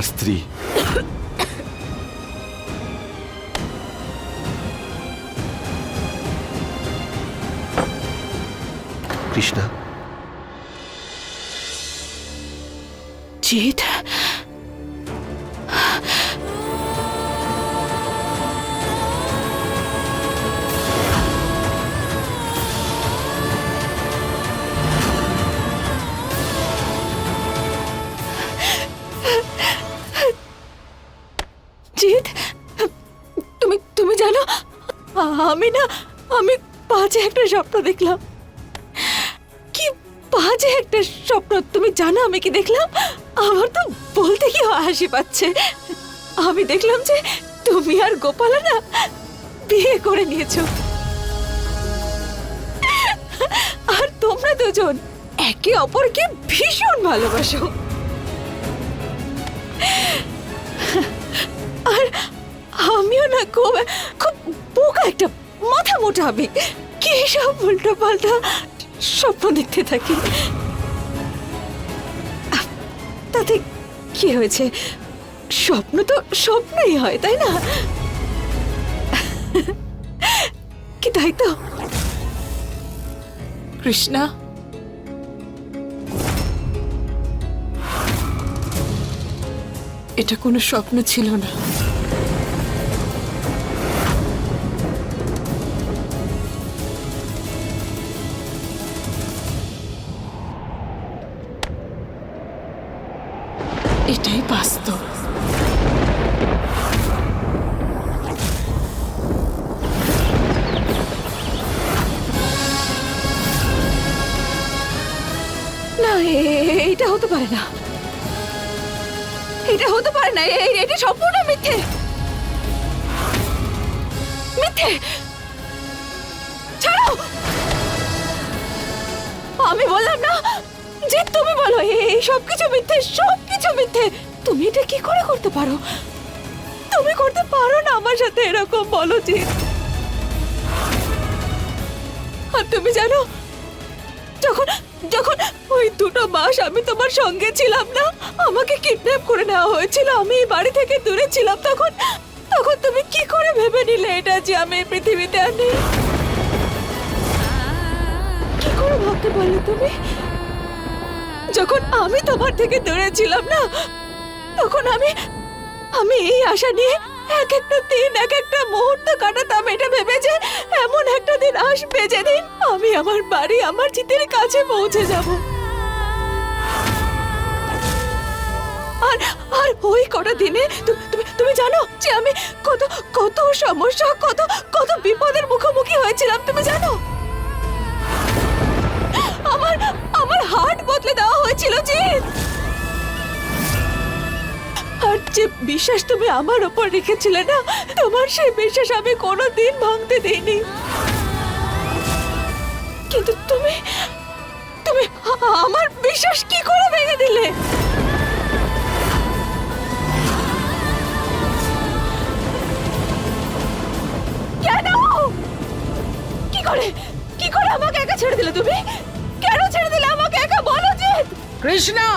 আমার স্ত্রী। কৃষ্ণা? জিৎ আমি না, আমি বাজে একটা স্বপ্ন দেখলাম। কি বাজে একটা স্বপ্ন, তুমি জানো আমি কি দেখলাম? আমার তো বলতে কি হাসি পাচ্ছে। আমি দেখলাম যে তুমি আর গোপালা না বিয়ে করে নিয়েছো। আর তোমরা দুজন একে অপরকে ভীষণ ভালোবাসো। আর আমিও না খুব খুব বোকা একটা মাথা মোটা হবে। কি সব উল্টো পাল্টা স্বপ্ন দেখতে থাকি। তাতে কি হয়েছে? স্বপ্ন তো স্বপ্নই হয়, তাই না? কি তাই তো? কৃষ্ণা? এটা কোনো স্বপ্ন ছিল না। এটাই বাস্তব। না এটা হতে পারে না। এটা হতে পারে না এটা সম্পূর্ণ মিথ্যে। মিথ্যে! ছাড়ো! আমি বললাম না যে তুমি বলো এই সব কিছু মিথ্যে, সব মিথ্যে। তুমি এটা কি করে করতে পারো? তুমি করতে পারো না আমার সাথে এরকম বলো যে আর তুমি জানো, যখন যখন ওই দুটো মাস আমি তোমার সঙ্গে ছিলাম না, আমাকে কিডন্যাপ করে নেওয়া হয়েছিল, আমি এই বাড়ি থেকে দূরে ছিলাম, তখন তখন তুমি কি করে ভেবে নিলে এটা যে আমি এই পৃথিবীতে আর নেই? কি করে ভাবতে পারলে তুমি? যখন আমি তোমার থেকে দূরে ছিলাম না, তখন আমি আমি এই আশা নিয়ে এক একটা দিন, এক একটা মুহূর্ত কাটাতাম। এটা ভেবে যে এমন একটা দিন আসবে যেদিন আমি আমার বাড়ি, আমার চিতের কাছে পৌঁছে যাব। আর আর ওই কটা দিনে তুমি তুমি জানো যে আমি কত কত সমস্যা, কত কত বিপদের মুখোমুখি হয়েছিলাম, তুমি জানো? আমার আমার হার্ট বদলে দেওয়া হয়েছিল জিৎ আর যে বিশ্বাস তুমি আমার ওপর রেখেছিলে না, তোমার সেই বিশ্বাস আমি কোনো দিন ভাঙতে দেইনি। কিন্তু তুমি তুমি আমার বিশ্বাস কি করে ভেঙে দিলে? কৃষ্ণা!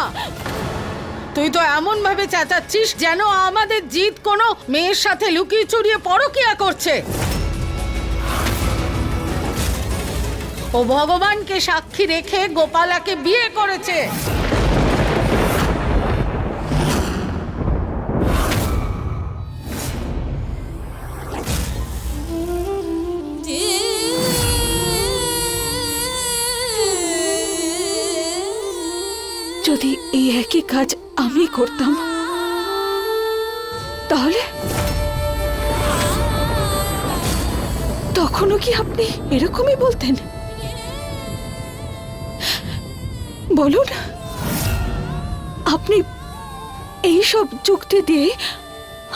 তুই তো এমন ভাবে চেঁচাচ্ছিস যেন আমাদের জিত কোনো মেয়ের সাথে লুকিয়ে চুরিয়ে পরকিয়া করছে। ও ভগবানকে সাক্ষী রেখে গোপালাকে বিয়ে করেছে। যদি এই একই কাজ আমি করতাম, তাহলে? তখনও কি আপনি এরকমই বলতেন? বলুন, আপনি এই সব যুক্তি দিয়ে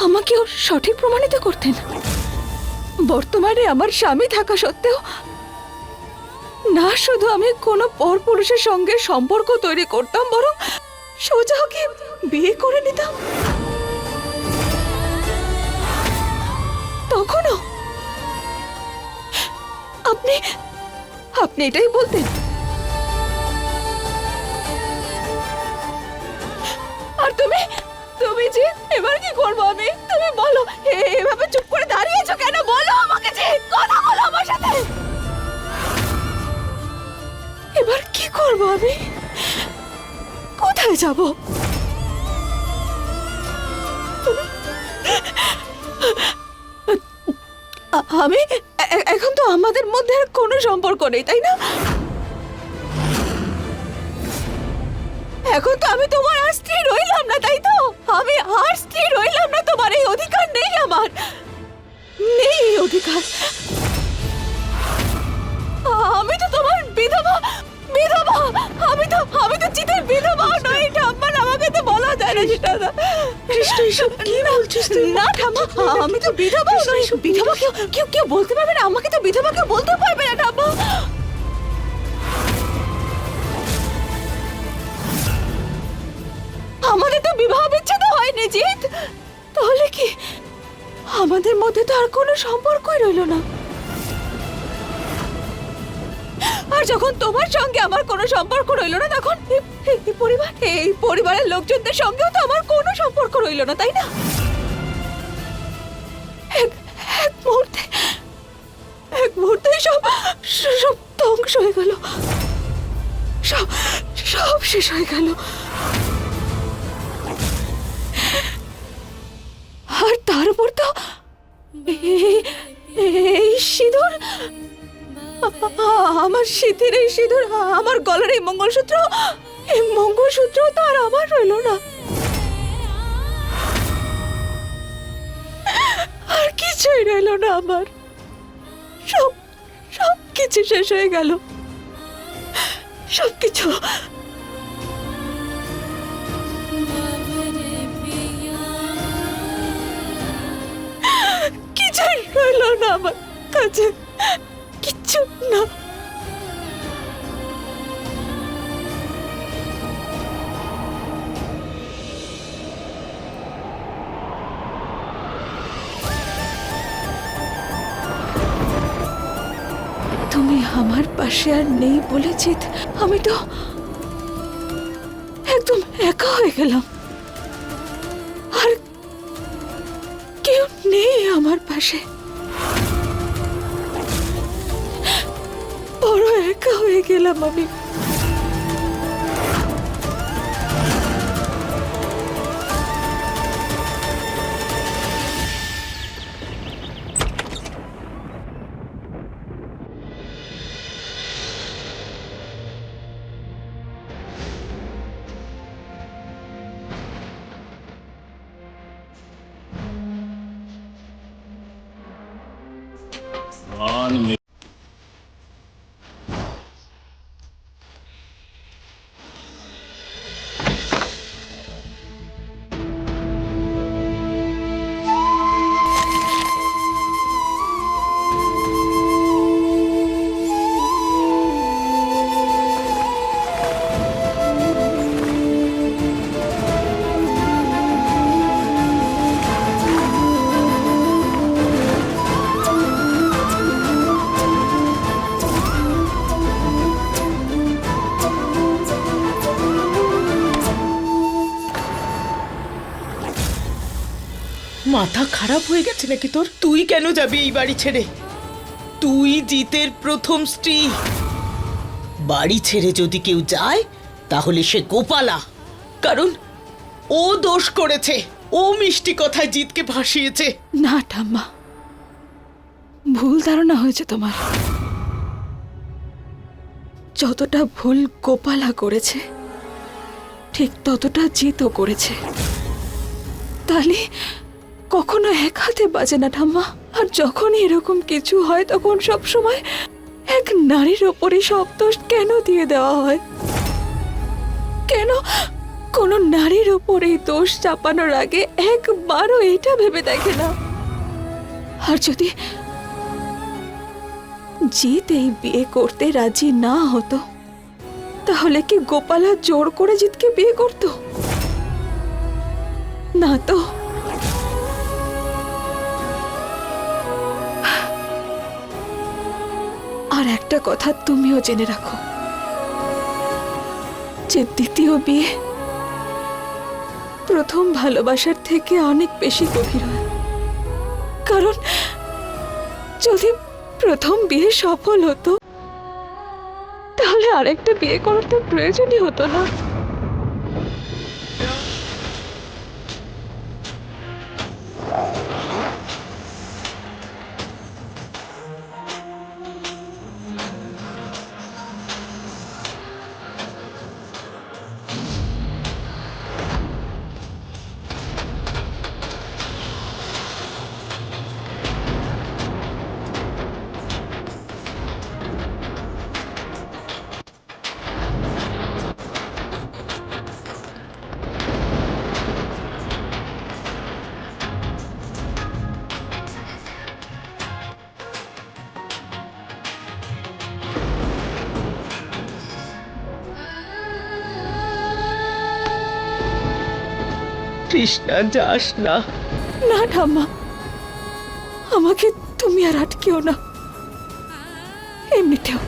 আমাকেও সঠিক প্রমাণিত করতেন। বর্তমানে আমার স্বামী থাকা সত্ত্বেও না, শুধু আমি কোনো পরপুরুষের সঙ্গে সম্পর্ক তৈরি করতাম, বরং সোজা ওকে বিয়ে করে নিতাম। তখনও আপনি আপনি এটাই বলতেন। আর তুমি তুমি অভিজিৎ এবার কি করব আমি? তুমি বলো এভাবে চুপ করে দাঁড়িয়েছো কেন? বলো আমাকে যে, কথা বলো আমার সাথে। করব আমি? কোথায় যাব? আমি এখন তো আমাদের মধ্যে আর কোনো সম্পর্ক নেই, তাই না? এখন তো আমি তোমার আর স্ত্রী রইলাম না, তাই তো? আমি আর স্ত্রী রইলাম না, তোমার এই অধিকার নেই আমার। নেই এই অধিকার। আমি তো তোমার বিধবা বিধবা! আমি তো আমি তো চিতের বিধবা নই ঠাম্মা আমাকে তো বলা যায় না সেটা না কৃষ্ণ এসব কি বলছিস তুই? না ঠাম্মা আমি তো বিধবা নই। বিধবা কেউ কেউ কেউ বলতে পারবে না? আমাকে তো বিধবা কেউ বলতে পারবে না ঠাম্মা। আমাদের তো বিবাহ বিচ্ছেদ হয়নি জিৎ। তাহলে কি? আমাদের মধ্যে তো আর কোনো সম্পর্কই রইল না। যখন তোমার সঙ্গে আমার কোনো সম্পর্ক রইল না, তখন এই- পরিবার, এই পরিবারের লোকজনদের সঙ্গেও তো আমার কোনো সম্পর্ক রইল না, তাই না? এক মুহূর্তে এক মুহূর্তে সব সব ধ্বংস হয়ে গেল। সব সব শেষ হয়ে গেল। আর তার উপর তো এই- সিঁদুর আমার শীতের এই সিঁদুর, আমার গলার এই মঙ্গলসূত্র এই মঙ্গলসূত্র তো আর আমার রইল না। আর কিছুই রইল না আমার। সব সব কিছু শেষ হয়ে গেল। সব কিছু। কিছুই রইল না আমার কাছে। কিচ্ছু না। তুমি আমার পাশে আর নেই বলে জিত, আমি তো একদম একা হয়ে গেলাম। আর কেউ নেই আমার পাশে। বড় একা হয়ে গেলাম মাথা খারাপ হয়ে গেছে নাকি তোর? তুই কেন যাবি এই বাড়ি ছেড়ে? তুই জিতের প্রথম স্ত্রী। বাড়ি ছেড়ে যদি কেউ যায়, তাহলে সে গোপালা। কারণ ও দোষ করেছে। ও মিষ্টি কথায় জিতকে ভাসিয়েছে। না, ঠাম্মা। ভুল ধারণা হয়েছে তোমার। যতটা ভুল গোপালা করেছে, ঠিক ততটা জিতও করেছে। তাহলে কখনো এক হাতে বাজে না ঠাম্মা। আর যখনই এরকম কিছু হয়, তখন সব সময় এক নারীর ওপরই সব দোষ কেন দিয়ে দেওয়া হয়? কেন কোনো নারীর ওপর দোষ চাপানোর আগে একবারও এটা ভেবে দেখে না? আর যদি জিৎ এই বিয়ে করতে রাজি না হতো, তাহলে কি গোপালা জোর করে জিতকে বিয়ে করত? না তো। আর একটা কথা তুমিও জেনে রাখো। যে দ্বিতীয় বিয়ে প্রথম ভালোবাসার থেকে অনেক বেশি গভীর হয়। কারণ যদি প্রথম বিয়ে সফল হতো, তাহলে আরেকটা বিয়ে করার তো প্রয়োজনই হতো না। কৃষ্ণা, যাস না। না ঠাম্মা আমাকে তুমি আর আটকেও না। এমনিতেও।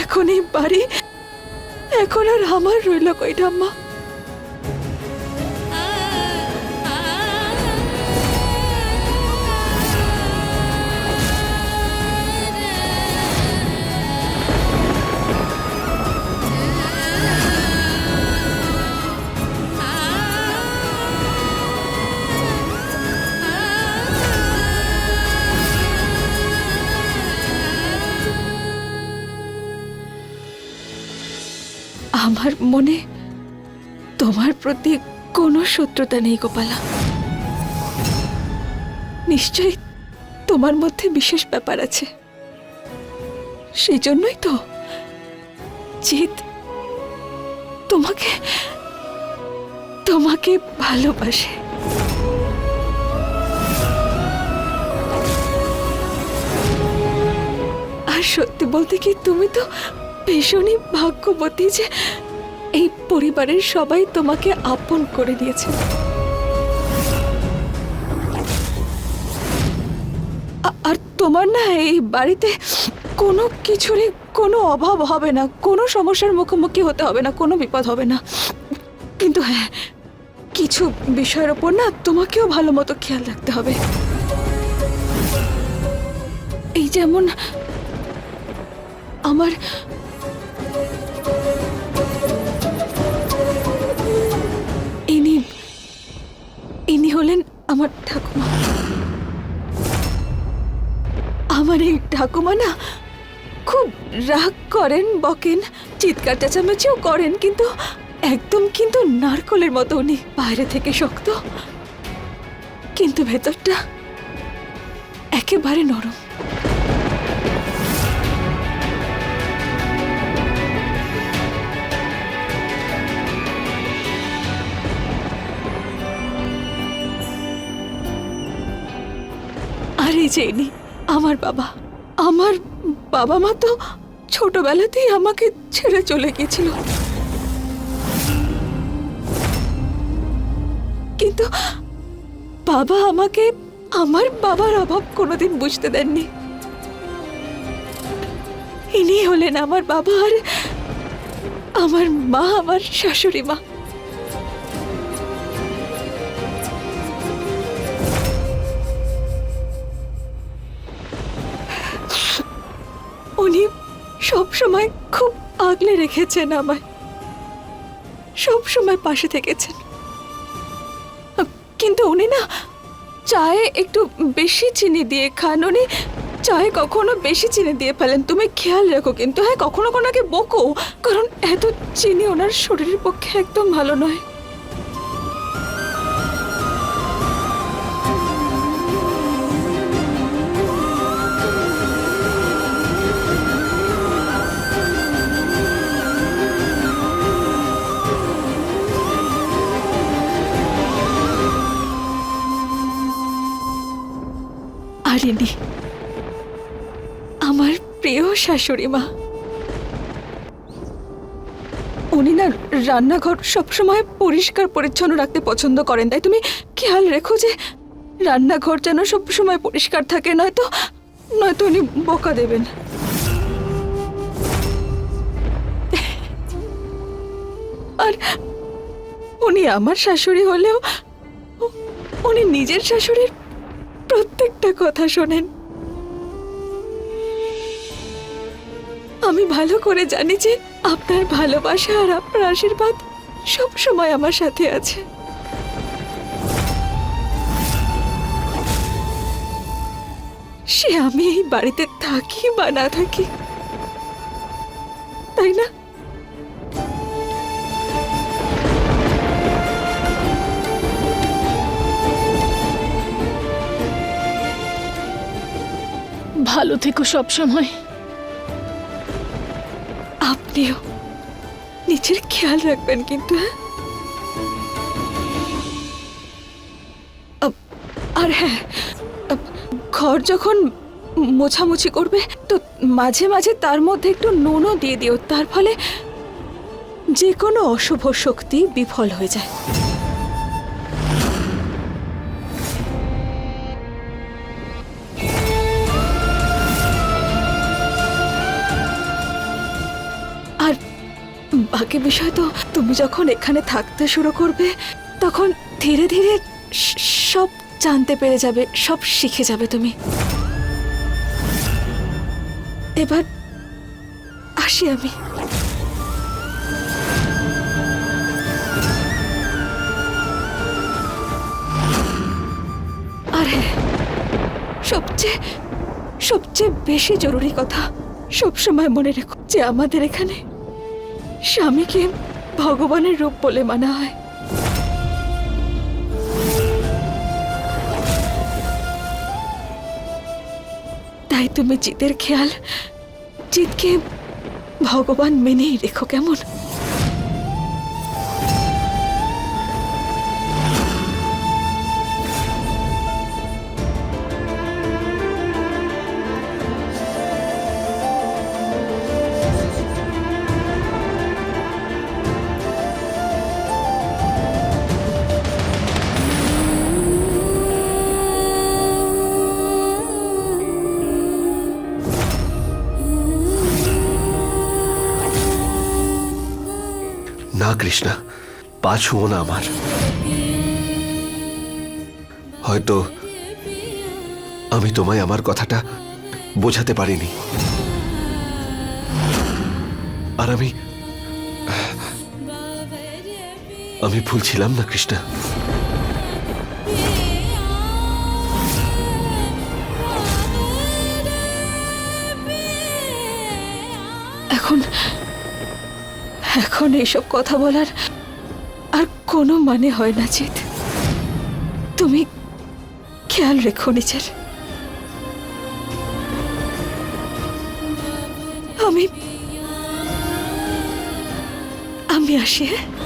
এখন এই বাড়ি, এখন আর আমার রইল কই ঠাম্মা আমার মনে তোমার প্রতি কোনো শত্রুতা নেই, গোপালা। নিশ্চয়ই তোমার মধ্যে বিশেষ ব্যাপার আছে। সেই জন্যই তো জিত তোমাকে তোমাকে ভালোবাসে। আর সত্যি বলতে কি তুমি তো ভীষণই ভাগ্যবতী যে এই পরিবারের সবাই তোমাকে আপন করে নিয়েছে আ- আর তোমার না এই বাড়িতে কোনো কিছুরই কোনো অভাব হবে না, কোনো সমস্যার মুখোমুখি হতে হবে না, কোনো বিপদ হবে না। কিন্তু হ্যাঁ কিছু বিষয়ের ওপর না তোমাকেও ভালো মতো খেয়াল রাখতে হবে। এই যেমন আমার হলেন আমার ঠাকুমা। আমার এই ঠাকুমা না খুব রাগ করেন, বকেন, চিৎকার চেঁচামেচিও করেন, কিন্তু একদম কিন্তু নারকলের মতো উনি বাইরে থেকে শক্ত। কিন্তু ভেতরটা একেবারে নরম। এই আমার বাবা আমার বাবা মা তো ছোটবেলাতেই আমাকে ছেড়ে চলে গেছিল কিন্তু বাবা আমাকে আমার বাবার অভাব কোনোদিন বুঝতে দেননি। ইনি হলেন আমার বাবা আর আমার মা, আমার শাশুড়ি মা। সব সময় খুব আগলে রেখেছেন আমায়। সব সময় পাশে থেকেছেন। কিন্তু উনি না চায়ে একটু বেশি চিনি দিয়ে খান। উনি চায়ে কখনো বেশি চিনি দিয়ে ফেলেন। তুমি খেয়াল রাখো কিন্তু হ্যাঁ কখনো কোনোকে বকো, কারণ এত চিনি ওনার শরীরের পক্ষে একদম ভালো নয়। আর আমার প্রিয় শাশুড়ি মা। উনি না রান্নাঘর সবসময় পরিষ্কার পরিচ্ছন্ন রাখতে পছন্দ করেন, তাই তুমি খেয়াল রেখো যে রান্নাঘর যেন সবসময় পরিষ্কার থাকে, নয়তো নয়তো উনি বোকা দেবেন। আর উনি আমার শাশুড়ি হলেও, উনি নিজের শাশুড়ির প্রত্যেকটা কথা শোনেন। আমি ভালো করে জানি যে আপনার ভালোবাসা আর আপনার আশীর্বাদ সব সময় আমার সাথে আছে। সে আমি এই বাড়িতে থাকি বা না থাকি, তাই না? ভালো থেকো সব সময় আপনিও নিজের খেয়াল রাখবেন কিন্তু হ্যাঁ? আর হ্যাঁ ঘর যখন মোছামুছি করবে, তো মাঝে মাঝে তার মধ্যে একটু নুনও দিয়ে দিও, তার ফলে যে কোনো অশুভ শক্তি বিফল হয়ে যায়। বাকি বিষয় তো, তুমি যখন এখানে থাকতে শুরু করবে, তখন ধীরে ধীরে সব জানতে পেরে যাবে, সব শিখে যাবে তুমি। এবার আসি আমি। আর, সবচেয়ে সবচেয়ে বেশি জরুরি কথা সবসময় মনে রেখো যে আমাদের এখানে স্বামীকে ভগবানের রূপ বলে মানা হয়। তাই তুমি জিতের খেয়াল, জিতকে ভগবান মেনেই রেখো কেমন? কৃষ্ণা পা ছুঁয়ো না আমার। হয়তো আমি তোমায় আমার কথাটা বোঝাতে পারিনি। আর আমি আমি ভুল ছিলাম না, কৃষ্ণা? এখন এখন এইসব কথা বলার আর কোনো মানে হয় না জিত তুমি খেয়াল রেখো নিজের। আমি আমি আসি হ্যাঁ?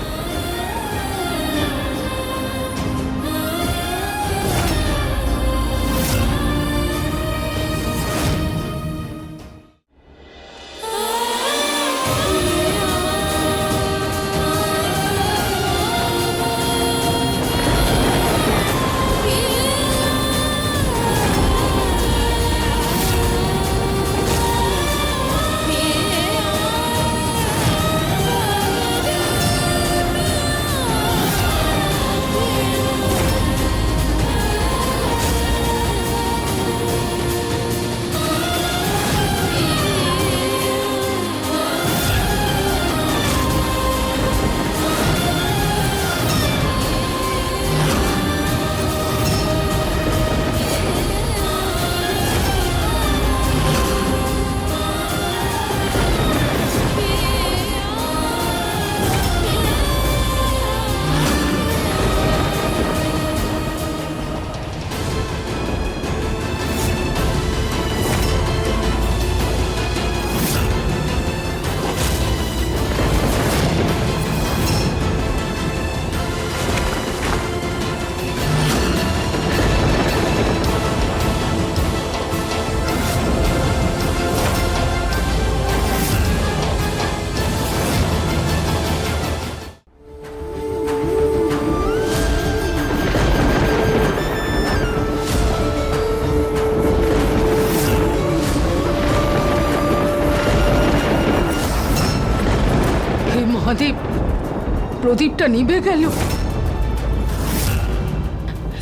প্রদীপটা নিবে গেল।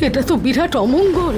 এটা তো বিরাট অমঙ্গল।